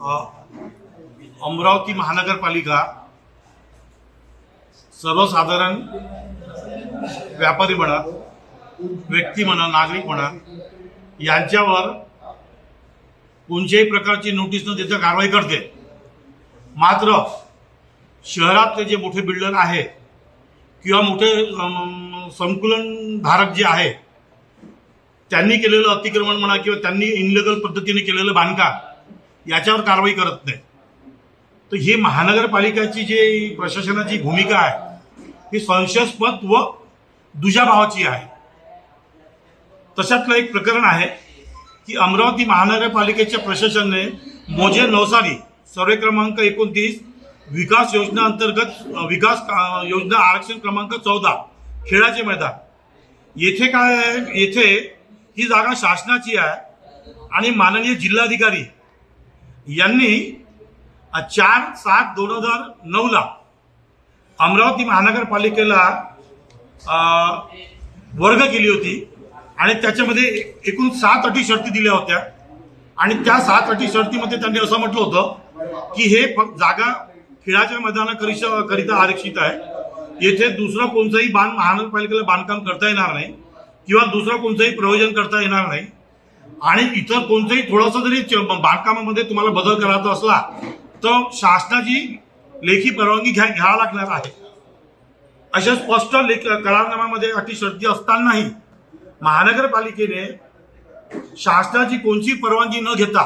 अमरावती महानगरपालिका सर्वसाधारण व्यापारी म्हणा व्यक्ती म्हणा नागरिक म्हणा यांच्यावर कोणत्याही प्रकारची नोटीस न देता कारवाई करते. मात्र शहरातले जे मोठे बिल्डर आहे किंवा मोठे संकुलन धारक जे आहे त्यांनी केलेलं अतिक्रमण म्हणा किंवा त्यांनी इनलिगल पद्धतीने केलेलं बांधकाम याच्यावर कारवाई करत नाही. तर ही महानगरपालिकाची जी प्रशासनाची भूमिका आहे ही संशयास्पद व दुजाभावाची आहे. तशातलं एक प्रकरण आहे की अमरावती महानगरपालिकेच्या प्रशासनाने मोजे नवसारी सर्वे क्रमांक एकोणतीस विकास योजना अंतर्गत विकास योजना आरक्षण क्रमांक चौदा खेळाचे मैदान. येथे काय आहे? येथे ही जागा शासनाची आहे आणि माननीय जिल्हाधिकारी यांनी चार सात दोन हजार नऊला अमरावती महानगरपालिकेला वर्ग केली होती. आणि त्याच्यामध्ये एकूण सात अटी शर्ती दिल्या होत्या. आणि त्या सात अटी शर्तीमध्ये त्यांनी असं म्हटलं होतं की हे फक्त जागा खेळाच्या मैदानाकरिता करिता आरक्षित आहे. येथे दुसरं कोणतंही बांध महानगरपालिकेला बांधकाम करता येणार नाही किंवा दुसरं कोणतंही प्रयोजन करता येणार नाही. आणि इतर कोणतंही थोडंसं जरी च- बांधकामामध्ये तुम्हाला बदल करायचा असला तर शासनाची लेखी परवानगी घ्या घ्यावा लागणार आहे. अशा स्पष्ट लेख करारनाम्यामध्ये अटी शर्ती असतानाही महानगरपालिकेने शासनाची कोणची परवानगी न घेता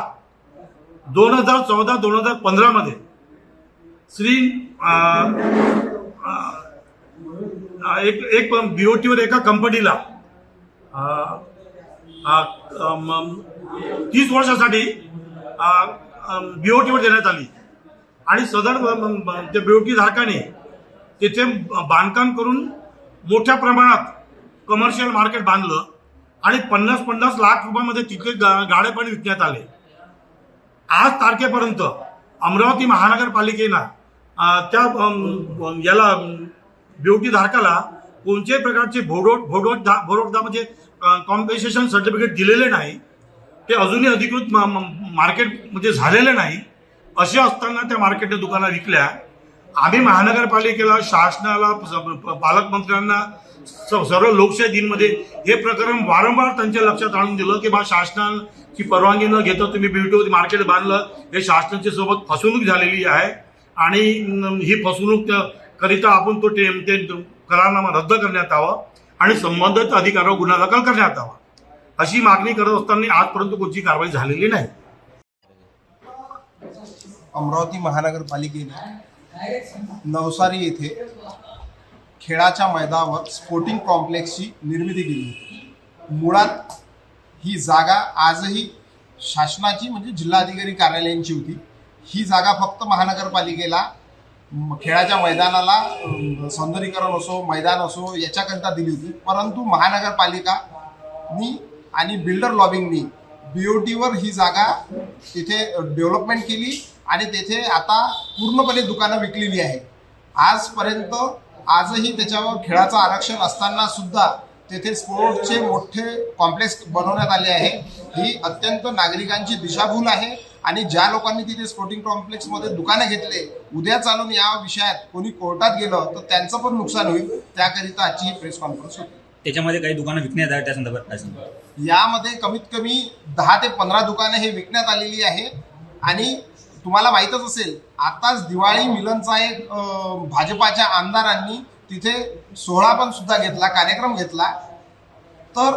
दोन हजार चौदा दोन हजार पंधरामध्ये श्री एक एक एक एक बीओटीवर एका कंपनीला तीस वर्षासाठी बीओटीवर देण्यात आली. आणि सदर त्या बीओटी धारकाने तिथे बांधकाम करून मोठ्या प्रमाणात कमर्शियल मार्केट बांधलं आणि पन्नास पन्नास लाख रुपयामध्ये तिथे गा- गाडे पण विकण्यात आले. आज तारखेपर्यंत अमरावती महानगरपालिकेनं त्या याला ब्युटी धारकाला कोणत्याही प्रकारचे भोडोट भोडोट भोडोटदा म्हणजे कॉम्पेन्सेशन सर्टिफिकेट दिलेले नाही ते अजूनही अधिकृत मा- मार्केटमध्ये म्हणजे झालेले नाही असे असताना त्या मार्केटने दुकानं विकल्या. आम्ही महानगरपालिकेला शासनाला स- पालकमंत्र्यांना स- सर्व लोकशाही दिनमध्ये हे प्रकरण वारंवार त्यांच्या लक्षात आणून दिलं की बा शासनाची परवानगी न घेता तुम्ही ब्युटी मार्केट बांधलं. हे शासनाच्या सोबत फसवणूक झालेली आहे. आणि ही फसवणूक करिता आपण तो टेम ते करारनामा रद्द करण्यात यावा आणि संबंधित अधिकाऱ्यावर गुन्हा दाखल करण्यात यावा. अशी मागणी करत असताना आजपर्यंत कोणती कारवाई झालेली नाही. अमरावती महानगरपालिकेने नवसारी येथे खेळाच्या मैदानावर स्पोर्टिंग कॉम्प्लेक्सची निर्मिती केली होती. मुळात ही जागा आजही शासनाची म्हणजे जिल्हाधिकारी कार्यालयांची होती. ही जागा फक्त महानगरपालिकेला खेळाच्या मैदानाला सौंदर्यीकरण असो मैदान असो याच्याकरिता दिली होती. परंतु महानगरपालिकानी आणि बिल्डर लॉबिंगनी बी ओ टीवर ही जागा तिथे डेव्हलपमेंट केली आणि तेथे आता पूर्णपणे दुकानं विकलेली आहे आजपर्यंत आजही त्याच्यावर खेळाचं आरक्षण असताना सुद्धा तेथे स्पोर्टचे मोठे कॉम्प्लेक्स बनवण्यात आले आहे. ही अत्यंत नागरिकांची दिशाभूल आहे. आणि ज्या लोकांनी तिथे स्पोर्टिंग कॉम्प्लेक्समध्ये दुकानं घेतले उद्या चालून या विषयात कोणी कोर्टात गेलं तर त्यांचं पण नुकसान होईल. त्याकरिता आजची ही प्रेस कॉन्फरन्स होती. त्याच्यामध्ये काही दुकानं विकण्यात आहे त्या संदर्भात काय सांगा यामध्ये कमीत कमी दहा ते पंधरा दुकानं हे विकण्यात आलेली आहे. आणि तुम्हाला माहीतच असेल आताच दिवाळी मिलनचा एक भाजपाच्या आमदारांनी तिथे सोहळा पण सुद्धा घेतला कार्यक्रम घेतला. तर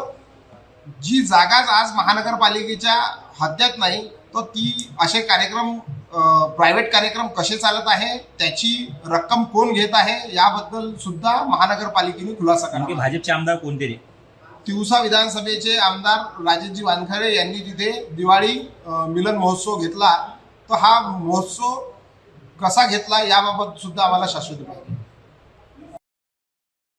जी जागाच आज महानगरपालिकेच्या हद्यात नाही तर ती असे कार्यक्रम प्रायव्हेट कार्यक्रम कसे चालत आहे त्याची रक्कम कोण घेत आहे याबद्दल सुद्धा महानगरपालिकेने खुलासा करा भाजपचे आमदार कोणते तिवसा विधानसभेचे आमदार राजेशजी वानखडे यांनी तिथे दिवाळी मिलन महोत्सव घेतला. तर हा महोत्सव कसा घेतला याबाबत सुद्धा आम्हाला शाश्वती पाहिजे